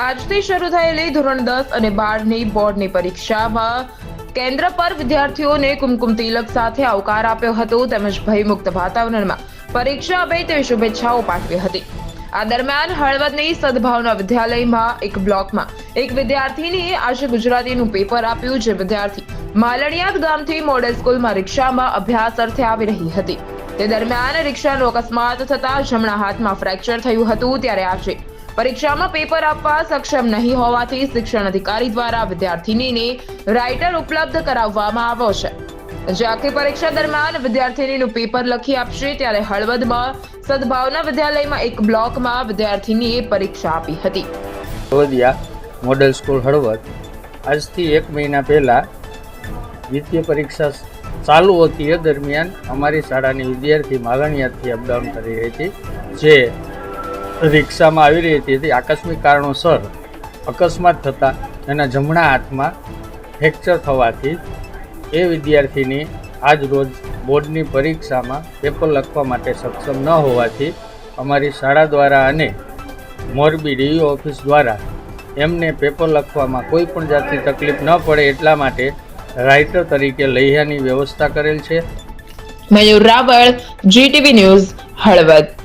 આજથી શરૂ થયેલી ધોરણ દસ અને બારની બોર્ડની પરીક્ષામાં કેન્દ્ર પર વિદ્યાર્થીઓને કુમકુમ તિલક સાથે આવકાર આપ્યો હતો તેમજ ભયમુક્ત વાતાવરણમાં પરીક્ષા આપે તેવી શુભેચ્છાઓ પાઠવી હતી. આ દરમિયાન હળવદની સદભાવના વિદ્યાલયમાં એક બ્લોકમાં એક વિદ્યાર્થીનીએ આજે ગુજરાતીનું પેપર આપ્યું જે વિદ્યાર્થી માલણિયાદ ગામથી મોડેલ સ્કૂલમાં રિક્ષામાં અભ્યાસ અર્થે આવી રહી હતી. તે દરમિયાન રિક્ષાનો અકસ્માત થતા જમણા હાથમાં ફ્રેક્ચર થયું હતું ત્યારે આજે પરીક્ષામાં પેપર આપવા સક્ષમ નહીં હોવાથી શિક્ષણ અધિકારી દ્વારા વિદ્યાર્થીનીને રાઇટર ઉપલબ્ધ કરાવવામાં આવ્યો છે. આખી પરીક્ષા દરમિયાન વિદ્યાર્થીનીનું પેપર લખી આપશે ત્યારે હળવદમાં સદભાવના વિદ્યાલયમાં એક બ્લોકમાં વિદ્યાર્થીનીએ પરીક્ષા આપી હતી. Vadiya model school Halvad. આજથી એક મહિના પહેલાં દ્વિતીય પરીક્ષા ચાલુ હતી એ દરમિયાન અમારી શાળાની વિદ્યાર્થી માગણીયાથી અપડાઉન કરી રહી હતી. જે રિક્ષામાં આવી રહી હતી. તે આકસ્મિક કારણોસર અકસ્માત થતાં એના જમણા હાથમાં ફ્રેક્ચર થવાથી એ વિદ્યાર્થીની આજ રોજ બોર્ડની પરીક્ષામાં પેપર લખવા માટે સક્ષમ ન હોવાથી અમારી શાળા દ્વારા અને મોરબી ડીઓ ઓફિસ દ્વારા એમને પેપર લખવામાં કોઈ પણ જાતની તકલીફ ન પડે એટલા માટે રાઇટર તરીકે લૈહાની વ્યવસ્થા કરેલ છે. Mayur Raval GTV news, Halvad.